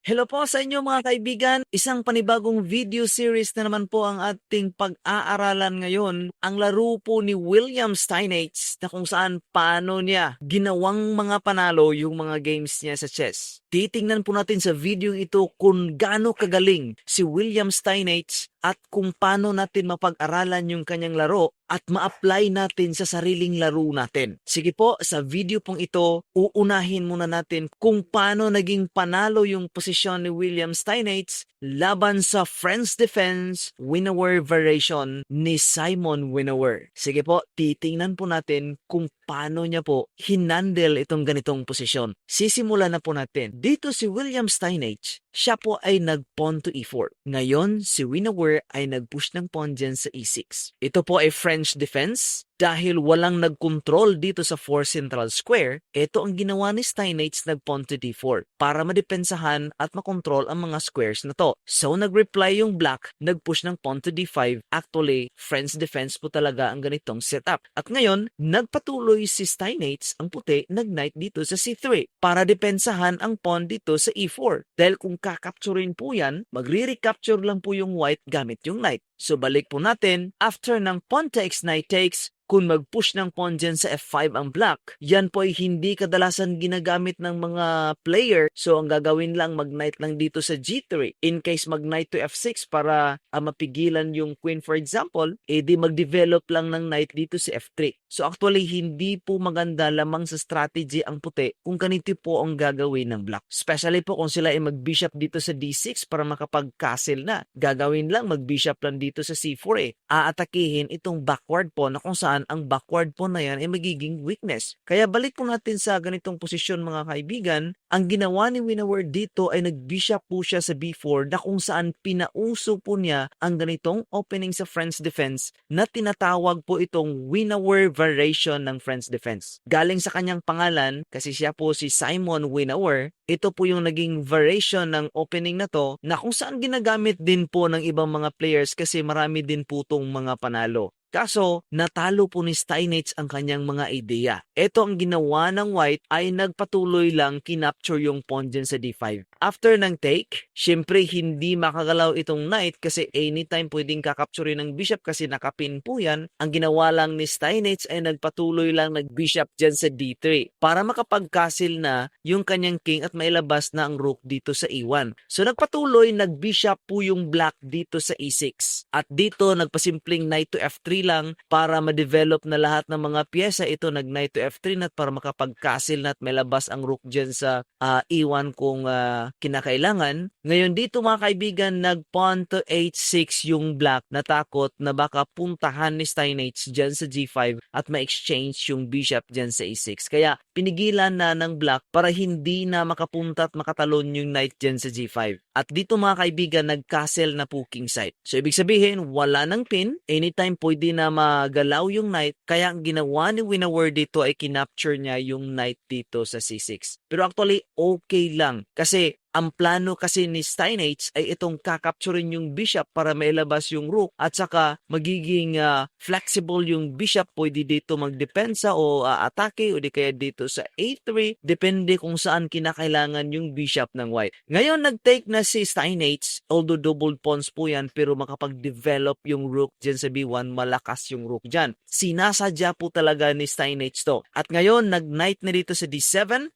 Hello po sa inyo mga kaibigan. Isang panibagong video series na naman po ang ating pag-aaralan ngayon. Ang laro po ni William Steinitz na kung saan paano niya ginawang mga panalo yung mga games niya sa chess. Titingnan po natin sa video ito kung gaano kagaling si William Steinitz at kung paano natin mapag-aralan yung kanyang laro at ma-apply natin sa sariling laro natin. Sige po, sa video pong ito, uunahin muna natin kung paano naging panalo yung posisyon ni William Steinitz laban sa Friends Defense Winnower variation ni Simon Winnower. Sige po, titingnan po natin kung paano niya po hinandle itong ganitong posisyon. Sisimula na po natin. Dito si William Steinitz, siya po ay nag-pawn to e4. Ngayon, si Winnower ay nag-push ng pawn dyan sa e6. Ito po ay French defense. Dahil walang nag-control dito sa 4 central square, ito ang ginawa ni Steinitz nag-pawn to d4 para madepensahan at makontrol ang mga squares na to. So nag-reply yung black, nag-push ng pawn to d5. Actually, French defense po talaga ang ganitong setup. At ngayon, nagpatuloy si Steinitz ang puti nag-knight dito sa c3 para depensahan ang pawn dito sa e4. Dahil kung kakapturin po yan, magre-recapture lang po yung white gamit yung knight. So balik po natin, after ng pawn takes, knight takes, kung mag-push ng pawn dyan sa F5 ang black, yan po ay hindi kadalasan ginagamit ng mga player. So, ang gagawin lang, mag-knight lang dito sa G3. In case mag-knight to F6 para uh, mapigilan yung queen for example, edi mag-develop lang ng knight dito sa F3. So, actually, hindi po maganda lamang sa strategy ang puti kung ganito po ang gagawin ng black. Especially po kung sila ay mag-bishop dito sa D6 para makapag-castle na. Gagawin lang, mag-bishop lang dito sa C4 eh. Aatakihin itong backward po na kung saan ang backward po na yan ay magiging weakness. Kaya balik po natin sa ganitong posisyon mga kaibigan, ang ginawa ni Winnower dito ay nag-bishop po siya sa B4 na kung saan pinauso po niya ang ganitong opening sa French defense na tinatawag po itong Winnower variation ng French defense. Galing sa kanyang pangalan, kasi siya po si Simon Winnower, ito po yung naging variation ng opening na to na kung saan ginagamit din po ng ibang mga players kasi marami din po tong mga panalo. Kaso, natalo po ni Steinitz ang kanyang mga ideya. Ito ang ginawa ng White ay nagpatuloy lang kinapture yung pawn dyan sa D5. After ng take, syempre hindi makagalaw itong knight kasi anytime pwedeng kakapturin ng bishop kasi nakapin po yan. Ang ginawa lang ni Steinitz ay nagpatuloy lang nag-bishop dyan sa D3 para makapag-castle na yung kanyang king at mailabas na ang rook dito sa E1. So nagpatuloy nag-bishop po yung black dito sa E6. At dito nagpasimpleng knight to F3 lang para ma-develop na lahat ng mga pyesa. Ito nag-knight to F3 na para makapag-castle na at may labas ang rook dyan sa uh, E1 kung uh, kinakailangan. Ngayon dito mga kaibigan, nag-pawn to H6 yung black. Natakot na baka puntahan ni Steinitz dyan sa G5 at ma-exchange yung bishop dyan sa E6. Kaya pinigilan na ng black para hindi na makapunta at makatalon yung knight dyan sa G5. At dito mga kaibigan, nag-castle na po king side. So ibig sabihin, wala ng pin. Anytime pwede na magalaw yung knight. Kaya ang ginawa ni Winnower dito ay kinapture niya yung knight dito sa C6. Pero actually, okay lang. Kasi ang plano kasi ni Steinitz ay itong kakapturin yung bishop para mailabas yung rook at saka magiging uh, flexible yung bishop pwede dito magdepensa o uh, atake o di kaya dito sa A3 depende kung saan kinakailangan yung bishop ng white. Ngayon nag-take na si Steinitz although double pawns po yan pero makapag-develop yung rook dyan sa B1 malakas yung rook dyan. Sinasadya po talaga ni Steinitz to. At ngayon nag-knight na dito sa D7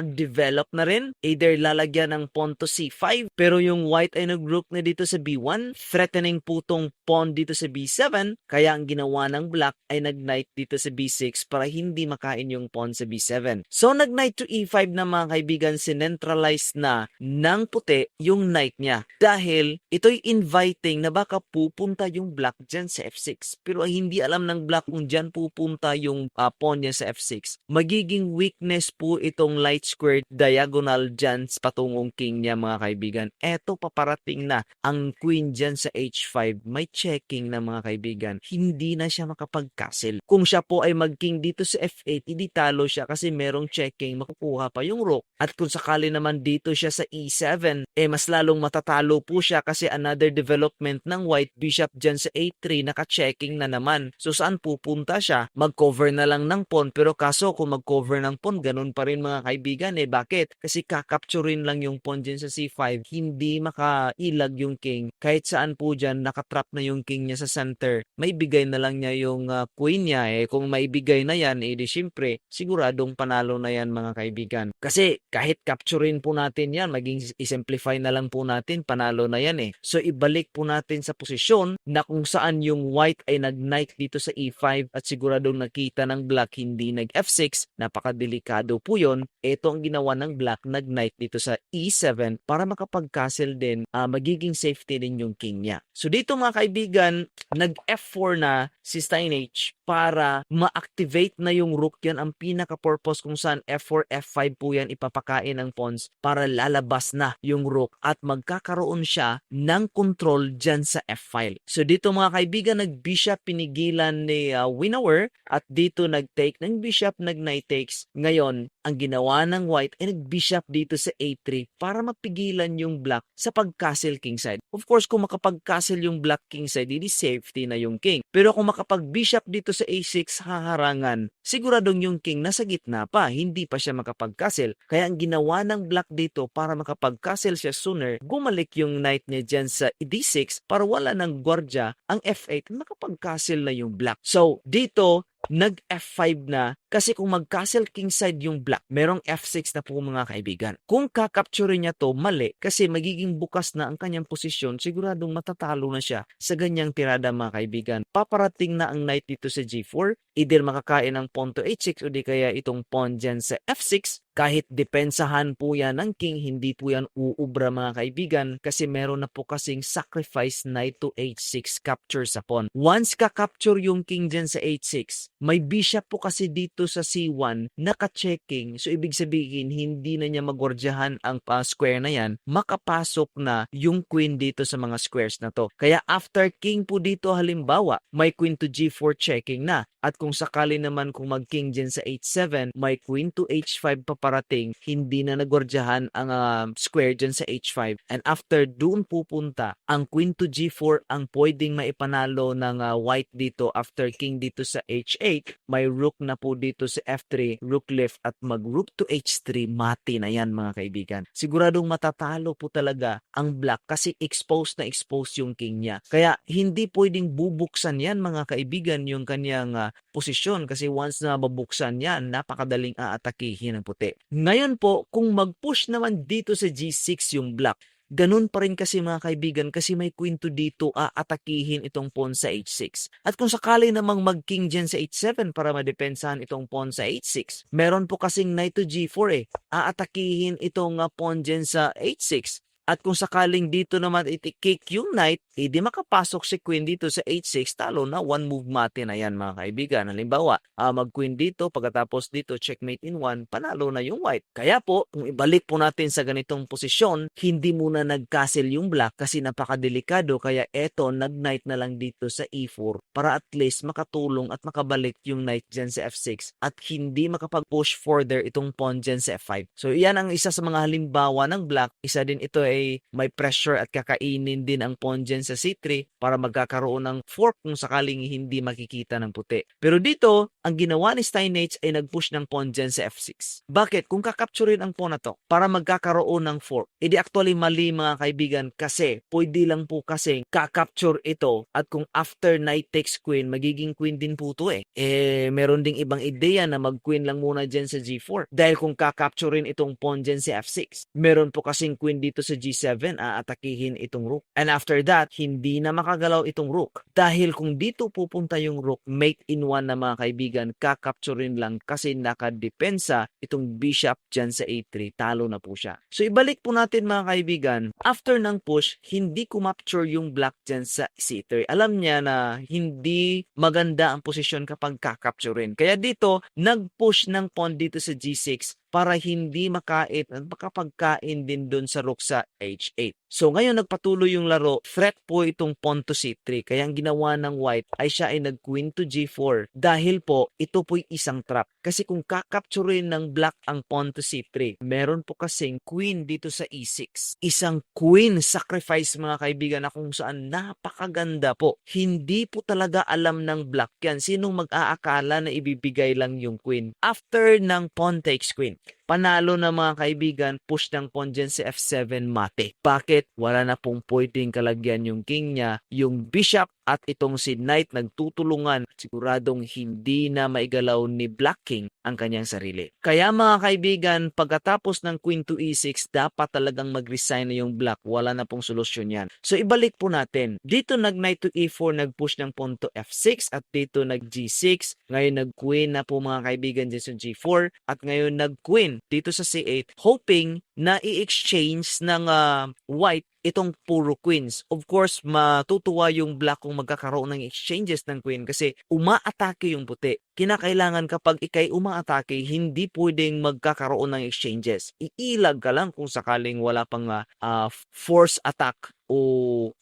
makapag-develop na rin. Either lalagyan ng pawn to c5 pero yung white ay nag-rook na dito sa b1 threatening po tong pawn dito sa b7 kaya ang ginawa ng black ay nag-knight dito sa b6 para hindi makain yung pawn sa b7 so nag-knight to e5 na mga kaibigan sinentralize na ng puti yung knight niya. Dahil ito'y inviting na baka pupunta yung black dyan sa f6 pero hindi alam ng black kung dyan pupunta yung uh, pawn niya sa f6 magiging weakness po itong light squared diagonal dyan patungong king niya mga kaibigan. Eto paparating na ang queen dyan sa h5. May checking na mga kaibigan. Hindi na siya makapag-castle. Kung siya po ay mag-king dito sa f8, hindi talo siya kasi merong checking, makukuha pa yung rook. At kung sakali naman dito siya sa e7, eh mas lalong matatalo po siya kasi another development ng white bishop dyan sa a3, naka-checking na naman. So saan pupunta siya? Mag-cover na lang ng pawn pero kaso kung mag-cover ng pawn, ganun pa rin mga kaibigan kaibigan eh. Bakit? Kasi kakapturin lang yung pawn dyan sa c5, hindi makailag yung king. Kahit saan po dyan, nakatrap na yung king niya sa center. May bigay na lang niya yung ah, queen niya eh. Kung maibigay na yan, eh di syempre, siguradong panalo na yan mga kaibigan. Kasi kahit capturein po natin yan, maging i-simplify na lang po natin, panalo na yan eh. So ibalik po natin sa posisyon na kung saan yung white ay nag-knight dito sa e5 at siguradong nakita ng black hindi nag-f6, napakadelikado po yon. Ito ang ginawa ng black, nag-knight dito sa e7 para makapag-castle din, ah, magiging safety din yung king niya. So dito mga kaibigan, nag-f4 na si Steinage para ma-activate na yung rook yan ang pinaka-purpose kung saan f4, f5 po yan ipapakain ng pawns para lalabas na yung rook at magkakaroon siya ng control dyan sa f-file. So dito mga kaibigan, nag-bishop pinigilan ni uh, Winnower at dito nag-take ng bishop, nag-knight takes. Ngayon, ang ginawa ng white ay nag-bishop dito sa a3 para mapigilan yung black sa pag-castle kingside. Of course, kung makapag-castle yung black kingside, hindi safety na yung king. Pero kung makapag-bishop dito sa a6 haharangan, siguradong yung king nasa gitna pa, hindi pa siya makapag-castle. Kaya ang ginawa ng black dito para makapag-castle siya sooner, gumalik yung knight niya dyan sa d6 para wala ng gwardya ang f8 makapag-castle na yung black. So, dito, nag F5 na kasi kung mag-castle kingside yung black, merong F6 na po mga kaibigan. Kung kakapture niya to, mali kasi magiging bukas na ang kanyang posisyon, siguradong matatalo na siya sa ganyang tirada mga kaibigan. Paparating na ang knight dito sa G4, either makakain ng pawn to H6 o di kaya itong pawn dyan sa F6, kahit depensahan po yan ng king, hindi po yan uubra mga kaibigan kasi meron na po kasing sacrifice knight to H6 capture sa pawn. Once ka-capture yung king dyan sa H6, may bishop po kasi dito sa C1 naka-checking. So ibig sabihin, hindi na niya magwardyahan ang uh, square na yan, makapasok na yung queen dito sa mga squares na to. Kaya after king po dito halimbawa, may queen to G4 checking na. At kung sakali naman kung mag-king dyan sa H7, may queen to H5 paparating, hindi na nagwardyahan ang uh, square dyan sa H5. And after doon pupunta, ang queen to G4 ang pwedeng maipanalo ng uh, white dito after king dito sa H8. May rook na po dito sa F3, rook left at mag rook to H3, mati na yan mga kaibigan. Siguradong matatalo po talaga ang black kasi exposed na exposed yung king niya. Kaya hindi pwedeng bubuksan yan mga kaibigan yung kanyang uh, posisyon kasi once na mabuksan yan, napakadaling aatakihin ng puti. Ngayon po, kung mag-push naman dito sa G6 yung black, ganun pa rin kasi mga kaibigan kasi may queen to dito aatakihin itong pawn sa H6. At kung sakali namang mag-king dyan sa H7 para madepensahan itong pawn sa H6, meron po kasing knight to G4 eh. Aatakihin itong uh, pawn dyan sa H6. At kung sakaling dito naman iti-kick yung knight, hindi eh, makapasok si queen dito sa h6, talo na one move mate na yan mga kaibigan. Halimbawa, uh, mag-queen dito, pagkatapos dito checkmate in one, panalo na yung white. Kaya po, kung ibalik po natin sa ganitong posisyon, hindi muna nag-castle yung black kasi napakadelikado. Kaya eto, nag-knight na lang dito sa e4 para at least makatulong at makabalik yung knight dyan sa f6 at hindi makapag-push further itong pawn dyan sa f5. So, yan ang isa sa mga halimbawa ng black. Isa din ito ay may pressure at kakainin din ang pawn dyan sa c3 para magkakaroon ng fork kung sakaling hindi makikita ng puti. Pero dito, ang ginawa ni Steinage ay nag-push ng pawn dyan sa f6. Bakit? Kung kakapturin ang pawn na to para magkakaroon ng fork, edi actually mali mga kaibigan kasi pwede lang po kasi kakapture ito at kung after knight takes queen, magiging queen din po to eh. Eh, meron ding ibang ideya na mag-queen lang muna dyan sa g4 dahil kung kakapturin itong pawn dyan sa f6, meron po kasing queen dito sa G7, aatakihin itong rook. And after that, hindi na makagalaw itong rook. Dahil kung dito pupunta yung rook, mate in one na mga kaibigan, kakapturin lang kasi nakadepensa itong bishop dyan sa A3, talo na po siya. So ibalik po natin mga kaibigan, after ng push, hindi kumapture yung black dyan sa C3. Alam niya na hindi maganda ang posisyon kapag kakapturin. Kaya dito, nag-push ng pawn dito sa G6 para hindi makait at makapagkain din doon sa rook sa h8. So ngayon nagpatuloy yung laro, threat po itong pawn to c3. Kaya ang ginawa ng white ay siya ay nag-queen to g4 dahil po ito po'y isang trap. Kasi kung kakapturin ng black ang pawn to c3, meron po kasing queen dito sa e6. Isang queen sacrifice mga kaibigan na kung saan napakaganda po. Hindi po talaga alam ng black yan. Sinong mag-aakala na ibibigay lang yung queen after ng pawn takes queen. Panalo na mga kaibigan, push ng dyan si F7 mate. Bakit? Wala na pong pwedeng kalagyan yung king niya, yung bishop at itong si knight nagtutulungan. Siguradong hindi na maigalaw ni Black King ang kanyang sarili. Kaya mga kaibigan, pagkatapos ng queen to e6, dapat talagang mag-resign na yung black. Wala na pong solusyon yan. So ibalik po natin. Dito nag knight to e4, nag-push ng pawn to f6 at dito nag g6. Ngayon nag-queen na po mga kaibigan dyan sa g4 at ngayon nag-queen dito sa c8 hoping na i-exchange ng ah, white itong puro queens. Of course, matutuwa yung black kung magkakaroon ng exchanges ng queen kasi umaatake yung puti. Kinakailangan kapag ikay umaatake, hindi pwedeng magkakaroon ng exchanges. Iilag ka lang kung sakaling wala pang ah, force attack o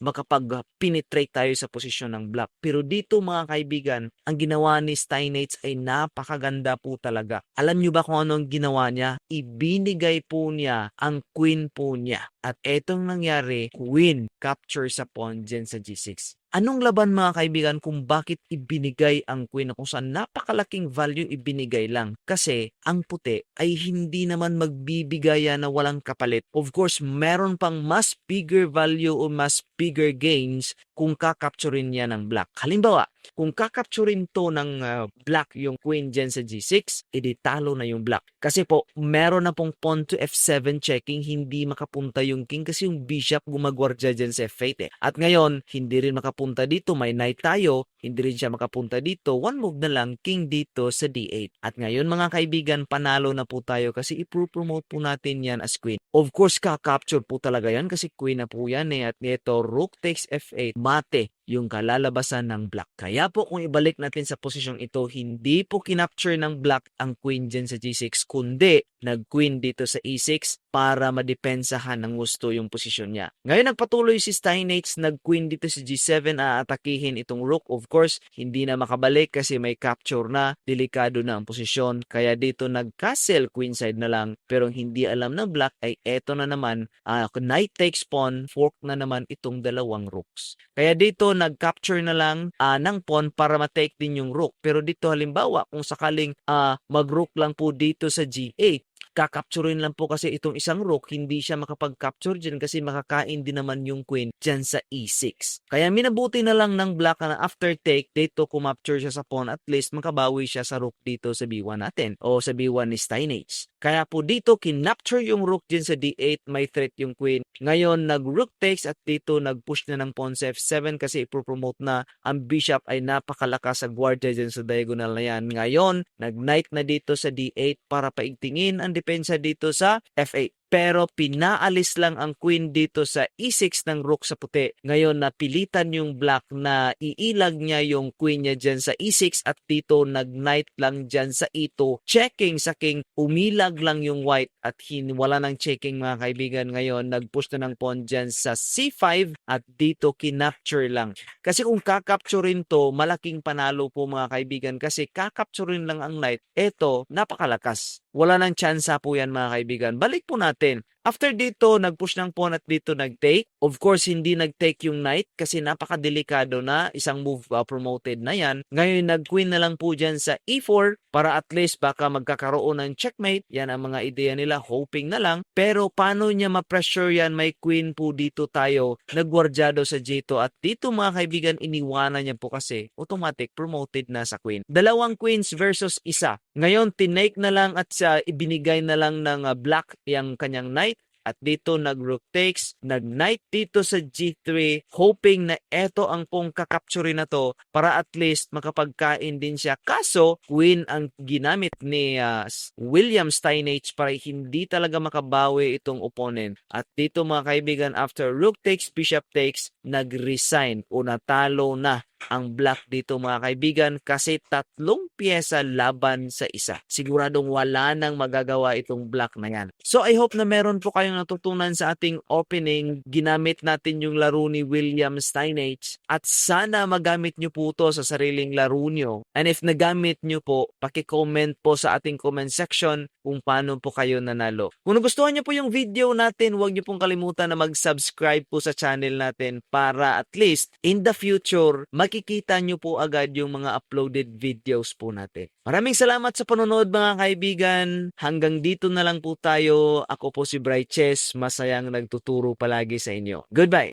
makapag-penetrate tayo sa posisyon ng black. Pero dito mga kaibigan, ang ginawa ni Steinitz ay napakaganda po talaga. Alam nyo ba kung ano ang ginawa niya? Ibinigay po niya ang queen po niya. At etong nangyari, queen capture sa pawn dyan sa g6. Anong laban mga kaibigan kung bakit ibinigay ang queen kung saan napakalaking value ibinigay lang? Kasi ang puti ay hindi naman magbibigaya na walang kapalit. Of course, meron pang mas bigger value o mas bigger gains kung kakapturin niya ng black. Halimbawa, kung kakapturin to ng uh, black yung queen dyan sa g6, edi talo na yung black. Kasi po, meron na pong pawn to f7 checking, hindi makapunta yung king kasi yung bishop gumagwardya dyan sa f8 eh. At ngayon, hindi rin makapunta dito, may knight tayo, hindi rin siya makapunta dito, one move na lang, king dito sa d8. At ngayon mga kaibigan, panalo na po tayo kasi ipropromote po natin yan as queen. Of course, kakapture po talaga yan kasi queen na po yan eh. At nito, rook takes f8, mate yung kalalabasan ng black. Kaya po kung ibalik natin sa posisyong ito, hindi po kinapture ng black ang queen dyan sa g6, kundi nag-queen dito sa e6 para madepensahan ng gusto yung posisyon niya. Ngayon nagpatuloy si Steinitz, nag-queen dito sa g7, aatakihin itong rook. Of course, hindi na makabalik kasi may capture na, delikado na ang posisyon. Kaya dito nag-castle queenside na lang, pero hindi alam ng black ay eto na naman, uh, knight takes pawn, fork na naman itong dalawang rooks. Kaya dito nag-capture na lang uh, ng pawn para ma-take din yung rook. Pero dito halimbawa, kung sakaling uh, mag-rook lang po dito sa g8, kakapturin lang po kasi itong isang rook, hindi siya makapag-capture dyan kasi makakain din naman yung queen dyan sa e6. Kaya minabuti na lang ng black na after take, dito kumapture siya sa pawn, at least makabawi siya sa rook dito sa b1 natin o sa b1 ni Steinage. Kaya po dito, kinapture yung rook dyan sa d8, may threat yung queen. Ngayon, nag-rook takes at dito nag-push na ng pawn sa f7 kasi ipropromote na ang bishop ay napakalakas sa guardia dyan sa diagonal na yan. Ngayon, nag-knight na dito sa d8 para paigtingin ang depensa dito sa f8 pero pinaalis lang ang queen dito sa e6 ng rook sa puti. Ngayon napilitan yung black na iilag niya yung queen niya dyan sa e6 at dito nag-knight lang dyan sa e2. Checking sa king, umilag lang yung white at wala nang checking mga kaibigan ngayon. Nag-push na ng pawn dyan sa c5 at dito kinapture lang. Kasi kung kakapturein to, malaking panalo po mga kaibigan kasi kakapturein lang ang knight. Eto, napakalakas. Wala nang tsansa po yan mga kaibigan. Balik po natin. then After dito, nag-push ng pawn at dito nag-take. Of course, hindi nag-take yung knight kasi napakadelikado na. Isang move uh, promoted na yan. Ngayon, nag-queen na lang po dyan sa e4 para at least baka magkakaroon ng checkmate. Yan ang mga ideya nila, hoping na lang. Pero paano niya ma-pressure yan? May queen po dito tayo. Nagwardyado sa J2 at dito mga kaibigan, iniwanan niya po kasi automatic promoted na sa queen. Dalawang queens versus isa. Ngayon, tinake na lang at sa ibinigay na lang ng uh, black yung kanyang knight at dito nag-rook takes, nag-knight dito sa g3, hoping na eto ang pong kakapture na to para at least makapagkain din siya. Kaso, queen ang ginamit ni uh, William Steinage para hindi talaga makabawi itong opponent. At dito mga kaibigan, after rook takes, bishop takes, nag-resign o natalo na ang black dito mga kaibigan kasi tatlong pyesa laban sa isa. Siguradong wala nang magagawa itong black na yan. So I hope na meron po kayong natutunan sa ating opening. Ginamit natin yung laro ni William Steinage at sana magamit nyo po to sa sariling laro nyo. And if nagamit nyo po, paki-comment po sa ating comment section kung paano po kayo nanalo. Kung nagustuhan nyo po yung video natin, huwag nyo pong kalimutan na mag-subscribe po sa channel natin para at least in the future, mag makikita nyo po agad yung mga uploaded videos po natin. Maraming salamat sa panonood mga kaibigan. Hanggang dito na lang po tayo. Ako po si Bright Chess. Masayang nagtuturo palagi sa inyo. Goodbye!